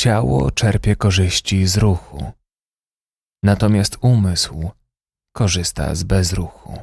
ciało czerpie korzyści z ruchu, natomiast umysł korzysta z bezruchu.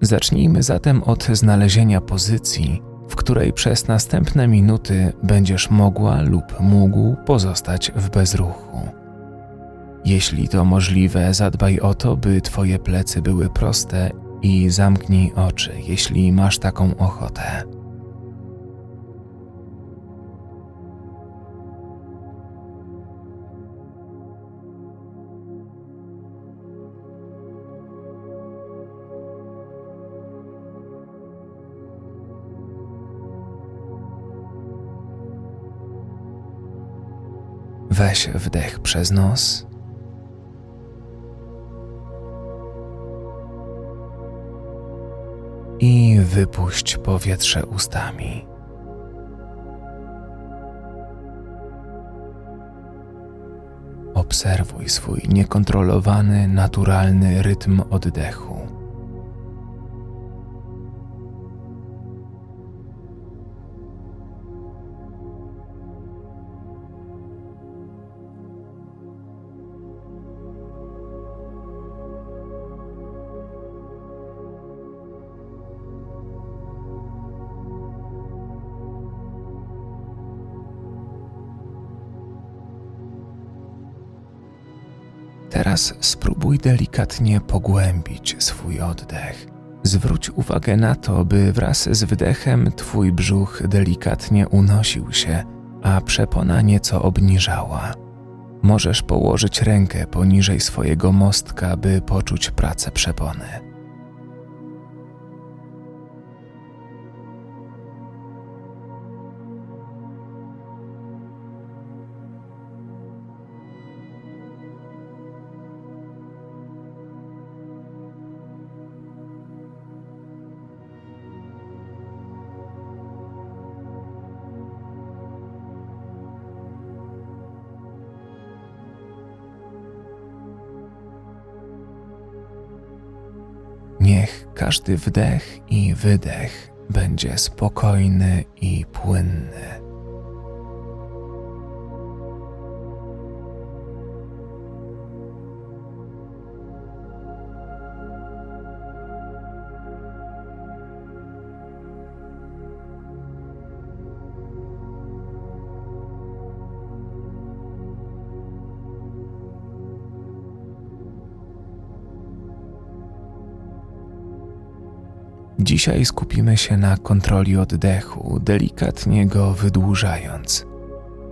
Zacznijmy zatem od znalezienia pozycji, w której przez następne minuty będziesz mogła lub mógł pozostać w bezruchu. Jeśli to możliwe, zadbaj o to, by Twoje plecy były proste i zamknij oczy, jeśli masz taką ochotę. Weź wdech przez nos. I wypuść powietrze ustami. Obserwuj swój niekontrolowany, naturalny rytm oddechu. Teraz spróbuj delikatnie pogłębić swój oddech. Zwróć uwagę na to, by wraz z wdechem twój brzuch delikatnie unosił się, a przepona nieco obniżała. Możesz położyć rękę poniżej swojego mostka, by poczuć pracę przepony. Każdy wdech i wydech będzie spokojny i płynny. Dzisiaj skupimy się na kontroli oddechu, delikatnie go wydłużając.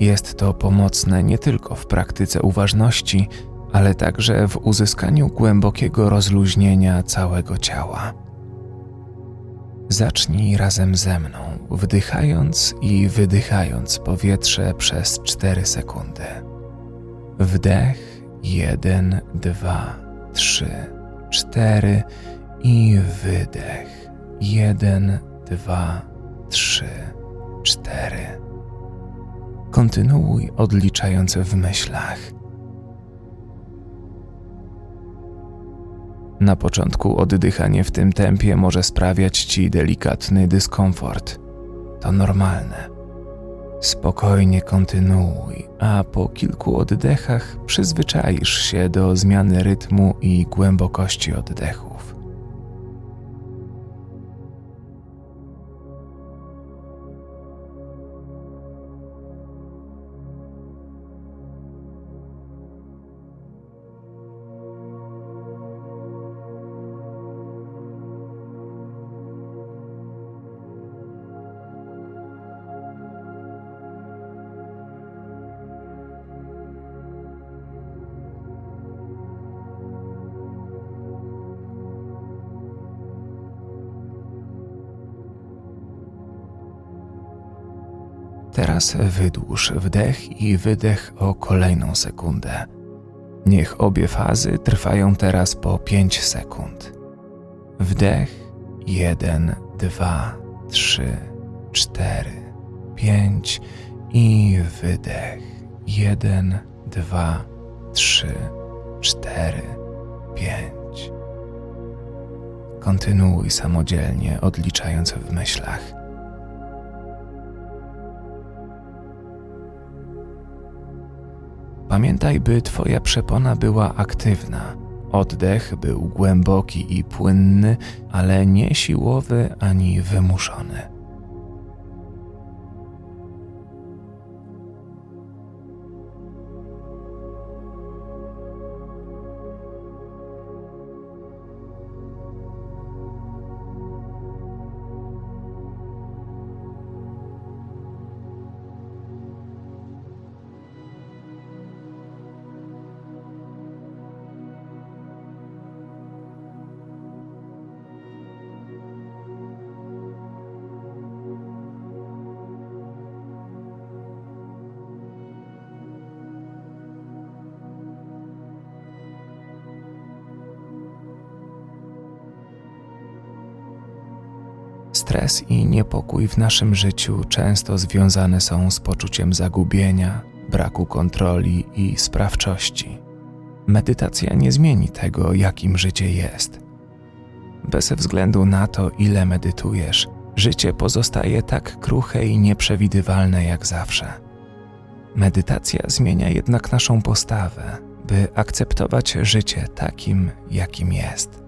Jest to pomocne nie tylko w praktyce uważności, ale także w uzyskaniu głębokiego rozluźnienia całego ciała. Zacznij razem ze mną, wdychając i wydychając powietrze przez 4 sekundy. Wdech 1, 2, 3, 4 i wydech. Jeden, dwa, trzy, cztery. Kontynuuj odliczając w myślach. Na początku oddychanie w tym tempie może sprawiać ci delikatny dyskomfort. To normalne. Spokojnie kontynuuj, a po kilku oddechach przyzwyczaisz się do zmiany rytmu i głębokości oddechów. Teraz wydłuż wdech i wydech o kolejną sekundę. Niech obie fazy trwają teraz po 5 sekund. Wdech 1, 2, 3, 4, 5 i wydech 1, 2, 3, 4, 5. Kontynuuj samodzielnie, odliczając w myślach. Pamiętaj, by Twoja przepona była aktywna. Oddech był głęboki i płynny, ale nie siłowy ani wymuszony. Stres i niepokój w naszym życiu często związane są z poczuciem zagubienia, braku kontroli i sprawczości. Medytacja nie zmieni tego, jakim życie jest. Bez względu na to, ile medytujesz, życie pozostaje tak kruche i nieprzewidywalne jak zawsze. Medytacja zmienia jednak naszą postawę, by akceptować życie takim, jakim jest.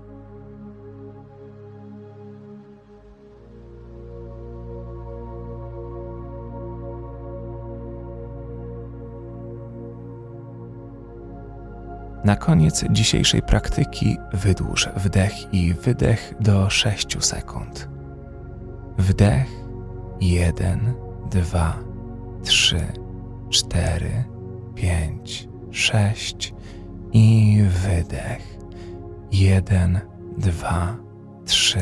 Na koniec dzisiejszej praktyki wydłuż wdech i wydech do 6 sekund. Wdech 1, 2, 3, 4, 5, 6 i wydech 1, 2, 3,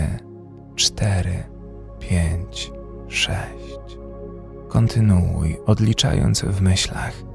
4, 5, 6. Kontynuuj odliczając w myślach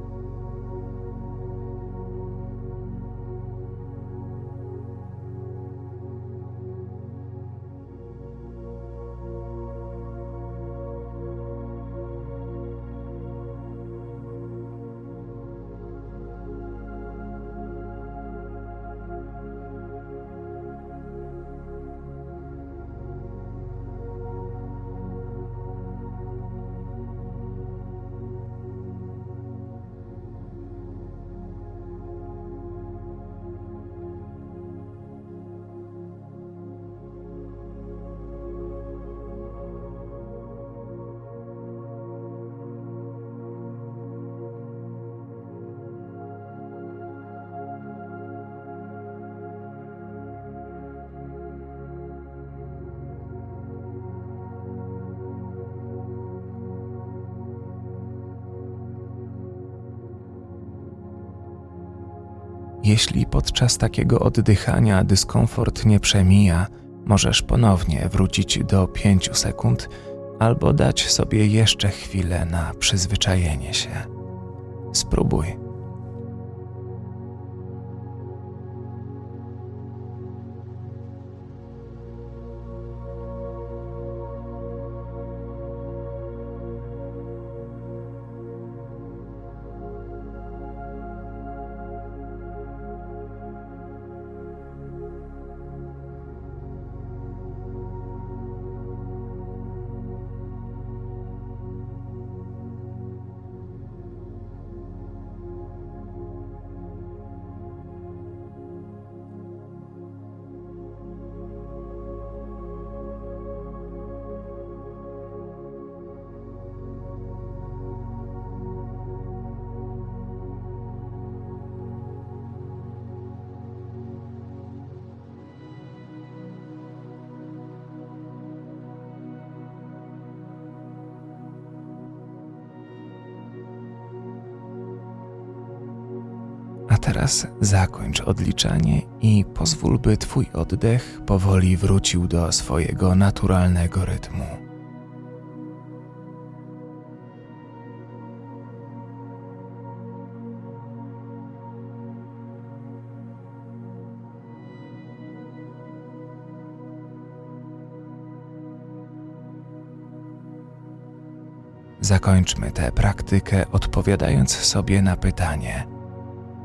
Jeśli podczas takiego oddychania dyskomfort nie przemija, możesz ponownie wrócić do 5 sekund albo dać sobie jeszcze chwilę na przyzwyczajenie się. Spróbuj. Teraz zakończ odliczanie i pozwól, by Twój oddech powoli wrócił do swojego naturalnego rytmu. Zakończmy tę praktykę odpowiadając sobie na pytanie –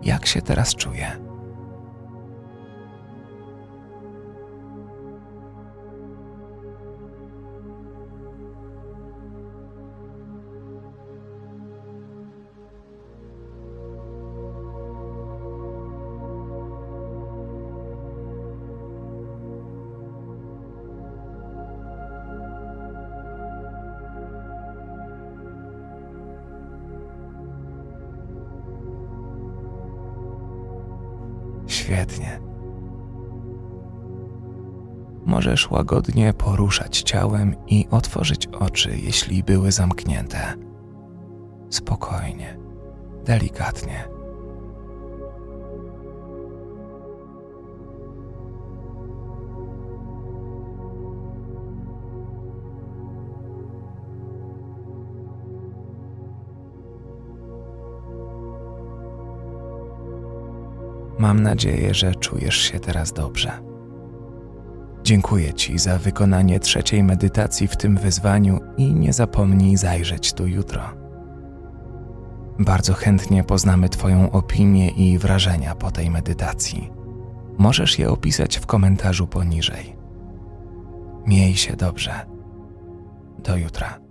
jak się teraz czuję. Świetnie. Możesz łagodnie poruszać ciałem i otworzyć oczy, jeśli były zamknięte. Spokojnie, delikatnie. Mam nadzieję, że czujesz się teraz dobrze. Dziękuję Ci za wykonanie trzeciej medytacji w tym wyzwaniu i nie zapomnij zajrzeć tu jutro. Bardzo chętnie poznamy Twoją opinię i wrażenia po tej medytacji. Możesz je opisać w komentarzu poniżej. Miej się dobrze. Do jutra.